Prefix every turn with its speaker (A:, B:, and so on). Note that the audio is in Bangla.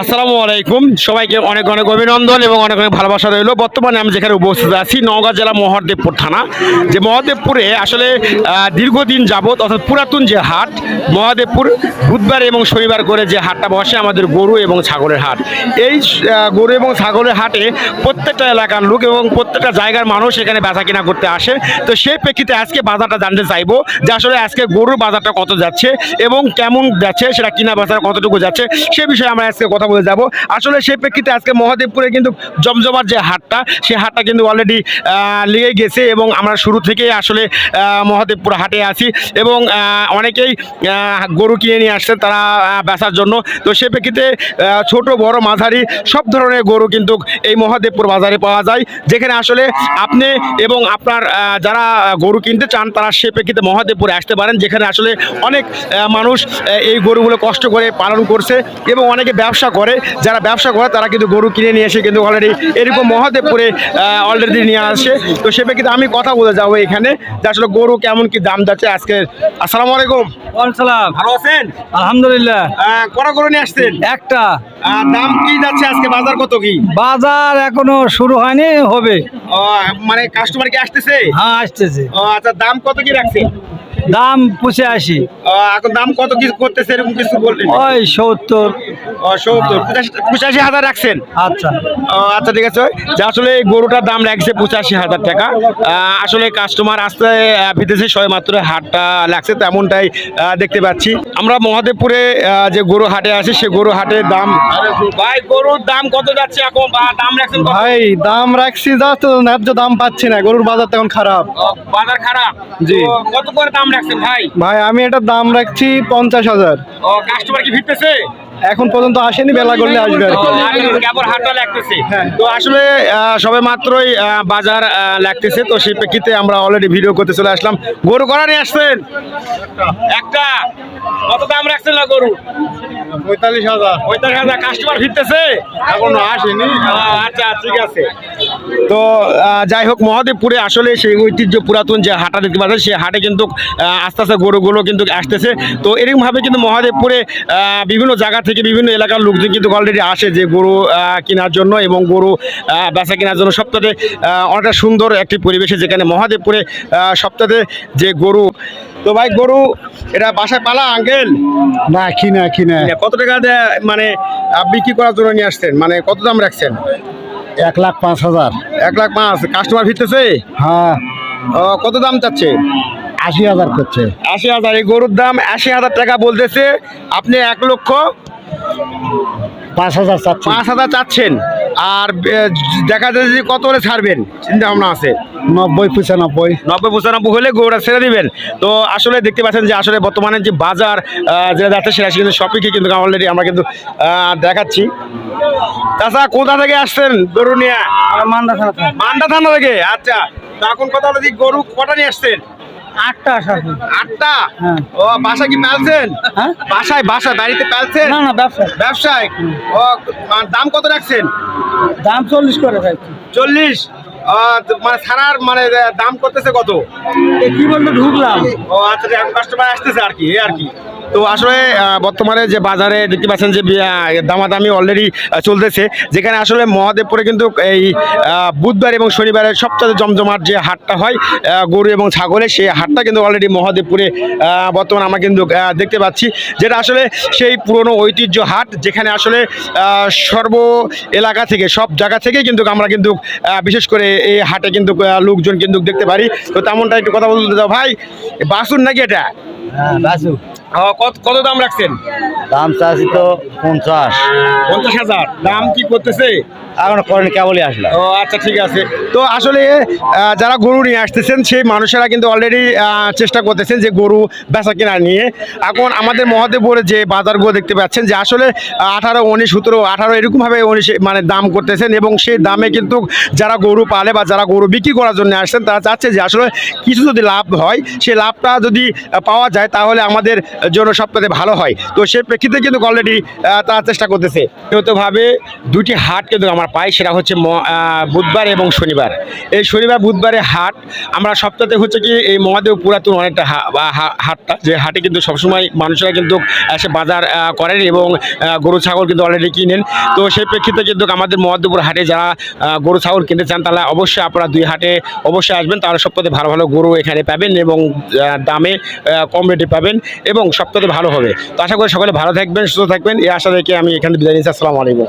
A: আসসালামু আলাইকুম। সবাইকে অনেক অনেক অভিনন্দন এবং অনেক অনেক ভালোবাসা রইল। বর্তমানে আমি যেখানে উপস্থিত আছি, নওগাঁ জেলা মহাদেবপুর থানা। যে মহাদেবপুরে আসলে দীর্ঘদিন যাবত অর্থাৎ পুরাতন যে হাট, মহাদেবপুর বুধবার এবং শনিবার করে যে হাটটা বসে আমাদের গরু এবং ছাগলের হাট। এই গরু এবং ছাগলের হাটে প্রত্যেকটা এলাকার লোক এবং প্রত্যেকটা জায়গার মানুষ এখানে বেচা কিনা করতে আসে। তো সেই প্রেক্ষিতে আজকে বাজারটা জানতে চাইব যে আসলে আজকে গরুর বাজারটা কত যাচ্ছে এবং কেমন যাচ্ছে, সেটা কিনা বাজার কতটুকু যাচ্ছে, সে বিষয়ে আমরা আজকে কথা বলে যাব। আসলে সেই প্রেক্ষিতে আজকে মহাদেবপুরে কিন্তু জমজমার যে হাটটা সেই হাটটা কিন্তু অলরেডি লেগে গেছে এবং আমরা শুরু থেকেই আসলে মহাদেবপুর হাটে আছি এবং অনেকেই গরু কিনে নিয়ে আসছে তারা বেচার জন্য। তো সেই প্রেক্ষিতে ছোট, বড়, মাঝারি, সব ধরনের গরু কিন্তু এই মহাদেবপুর বাজারে পাওয়া যায়। যেখানে আসলে আপনি এবং আপনার যারা গরু কিনতে চান, তারা সে প্রেক্ষিতে মহাদেবপুরে আসতে পারেন। যেখানে আসলে অনেক মানুষ এই গরুগুলো কষ্ট করে পালন করছে এবং অনেকে ব্যবসা করে যারা ব্যবসা করে তারা কিন্তু গরু কিনে নিয়ে এসে কিন্তু অলরেডি এরকম মহাদেবপুরে অলরেডি নিয়ে আসে। তো সেভাবে কিন্তু আমি কথা বলে যাব এখানে যে আসলে গরু কেমন কি দাম যাচ্ছে আজকে। আসসালামু আলাইকুম।
B: সালাম।
A: ভালো আছেন?
B: আলহামদুলিল্লাহ।
A: কটা গরু নিয়ে আসছেন?
B: একটা।
A: দাম কি যাচ্ছে আজকে? বাজার কত কি?
B: বাজার এখনও শুরু হয়নি হবে।
A: মানে কাস্টমার কি আসতেছে?
B: হ্যাঁ আসতেছে।
A: আচ্ছা দাম কত কি রাখছে?
B: দাম পুষে আসি
A: ও, এখন দাম কত কি করতেছে এরকম কিছু বললেন?
B: ওই সত্তর।
A: ও, সত্তর। পঁচাশি হাজার রাখছেন?
B: আচ্ছা।
A: আচ্ছা ঠিক আছে। যে আসলে এই গরুটার দাম লাগছে পঁচাশি হাজার টাকা। আসলে কাস্টমার আসতে বিদেশে সবাই মাত্র হাটটা লাগছে তেমনটাই দেখতে পাচ্ছি। আমরা মহাদেবপুরে যে গরু হাটে আছি সে গরু হাটের দাম ভাই গরুর দাম কত যাচ্ছে এখন? দাম রাখছেন
C: ভাই দাম রাখছি যা তো ন্যায্য দাম পাচ্ছি না গরুর বাজার তেমন খারাপ।
A: বাজার খারাপ?
C: জি।
A: কত করে দাম রাখছেন ভাই?
C: ভাই আমি এটার দাম রাখছি পঞ্চাশ হাজার।
A: ও কাস্টমার কি ফিরতেছে?
C: এখন পর্যন্ত আসেনি বেলা করলে আসবে।
A: লাগতেছে। তো আসলে সবে মাত্রই বাজার লাগতেছে তো সেই প্রেক্ষিতে আমরা অলরেডি ভিডিও করতে চলে আসলাম। গরু করা নিয়ে আসছেন? একটা। কত দাম রাখছেন না গরু?
C: পঁয়তাল্লিশ হাজার।
A: পঁয়তাল্লিশ হাজার কাস্টমার ফিরতেছে?
C: এখনও আসেনি।
A: আচ্ছা ঠিক আছে। তো যাই হোক মহাদেবপুরে আসলে সেই ঐতিহ্য পুরাতন যে হাটা দেখতে পাচ্ছেন সেই হাটে কিন্তু আস্তে আস্তে গরুগুলো কিন্তু আসতেছে। তো এরকমভাবে কিন্তু মহাদেবপুরে বিভিন্ন জায়গা থেকে বিভিন্ন এলাকার লোকজন কিন্তু অলরেডি আসে যে গরু কেনার জন্য এবং গরু বেচা কেনার জন্য। সপ্তাহে অনেকটা সুন্দর একটি পরিবেশে যেখানে মহাদেবপুরে সপ্তাহে যে গরু তো ভাই গরু এটা বাসায় পালা আঙ্কেল?
C: না কিনা কিনা।
A: কত টাকা দেয় মানে বিক্রি করার জন্য নিয়ে আসছেন? মানে কত দাম রাখছেন?
C: এক লাখ পাঁচ হাজার।
A: এক লাখ পাঁচ। কাস্টমার ফিরতেছে?
C: হ্যাঁ।
A: ও, কত দাম চাচ্ছে?
C: আশি হাজার করছে।
A: আশি হাজার। এই গরুর দাম আশি হাজার টাকা বলতেছে। আপনি এক লক্ষ
C: পাঁচ হাজার চাচ্ছি
A: পাঁচ হাজার চাচ্ছেন। আর দেখা যায় যে কত হলে ছাড়বেন? চিন্তা ভাবনা আছে?
C: নব্বই পঁচানব্বই।
A: নব্বই পঁচানব্বই হলে গরুটা ছেড়ে দিবেন। তো আসলে দেখতে পাচ্ছেন যে আসলে বর্তমানে যে বাজার যেটা যাচ্ছে সেটা কিন্তু সবই কিন্তু অলরেডি আমরা কিন্তু দেখাচ্ছি। তাছাড়া কোথা থেকে আসছেন? গরু নিয়ে?
B: মান্দা থানা
A: মান্ডা থানা থেকে? আচ্ছা তো এখন কথা হলো যে গরু কটা নিয়ে আসছেন?
B: আটটা
A: আটটা?
B: হ্যাঁ।
A: ও বাসা কি পালছেন?
B: হ্যাঁ?
A: বাসায় বাসায় বাড়িতে পালছেন?
B: না না ব্যবসা
A: ব্যবসায়? ও দাম কত রাখছেন?
B: দাম চল্লিশ করে
A: চল্লিশ? মানে ছাড়ার মানে দাম করতেছে কত?
B: কি বলতে ঢুকলাম।
A: ও আচ্ছা এখন কাস্টমার আসতেছে আর কি আর কি। তো আসলে বর্তমানে যে বাজারে দেখতে পাচ্ছেন যে দামাদামি অলরেডি চলতেছে যেখানে আসলে মহাদেবপুরে কিন্তু এই বুধবার এবং শনিবারের সপ্তাহে জমজমাট যে হাটটা হয় গরু এবং ছাগলের সেই হাটটা কিন্তু অলরেডি মহাদেবপুরে বর্তমানে আমরা কিন্তু দেখতে পাচ্ছি যেটা আসলে সেই পুরনো ঐতিহ্য হাট যেখানে আসলে সর্ব এলাকা থেকে সব জায়গা থেকে কিন্তু আমরা কিন্তু বিশেষ করে এই হাটে কিন্তু লোকজন কিন্তু দেখতে পারি। তো তেমনটা একটু কথা বলতে দাও ভাই বাসুন নাকি এটা?
B: হ্যাঁ বাসু
A: ও, কত কত দাম রাখছেন?
B: দাম চাচ্ছি তো পঞ্চাশ।
A: পঞ্চাশ হাজার। দাম কি করতেছে?
B: এখন করেন কেবলই আসলাম
A: ও আচ্ছা ঠিক আছে। তো আসলে যারা গরু নিয়ে আসতেছেন সেই মানুষেরা কিন্তু অলরেডি চেষ্টা করতেছেন যে গরু বেচা কেনা নিয়ে। এখন আমাদের মহাদেবপুরে যে বাজারগুলো দেখতে পাচ্ছেন যে আসলে আঠারো উনিশ সতেরো আঠারো এরকমভাবে উনিশ মানে দাম করতেছেন এবং সেই দামে কিন্তু যারা গরু পালে বা যারা গরু বিক্রি করার জন্য আসছেন তারা চাচ্ছে যে আসলে কিছু যদি লাভ হয় সেই লাভটা যদি পাওয়া যায় তাহলে আমাদের জন্য সবথেকে ভালো হয়। তো সেই প্রেক্ষিতে কিন্তু অলরেডি তারা চেষ্টা করতেছে। ভাবে দুটি হাট কিন্তু আমরা পাই, সেটা হচ্ছে বুধবার এবং শনিবার। এই শনিবার বুধবারে হাট, আমরা সপ্তাহে হচ্ছে কি, এই মহাদেব পুরাতন অনেকটা হাটটা, যে হাটে কিন্তু সবসময় মানুষরা কিন্তু এসে বাজার করেন এবং গরু, ছাগল কিন্তু অলরেডি কিনেন। তো সেই প্রেক্ষিতে কিন্তু আমাদের মহাদেবপুর হাটে যারা গরু, ছাগল কিনতে চান তাহলে অবশ্যই আপনারা দুই হাটে অবশ্যই আসবেন। তাহলে সপ্তাহে ভালো ভালো গরু এখানে পাবেন এবং দামে কম রেটে পাবেন। এবং সপ্তাহে ভালো হবে। তো আশা করি সকলে ভালো থাকবেন, সুস্থ থাকবেন। এই আশা রেখে আমি এখানে বিদায় নিচ্ছি। আসসালামু আলাইকুম।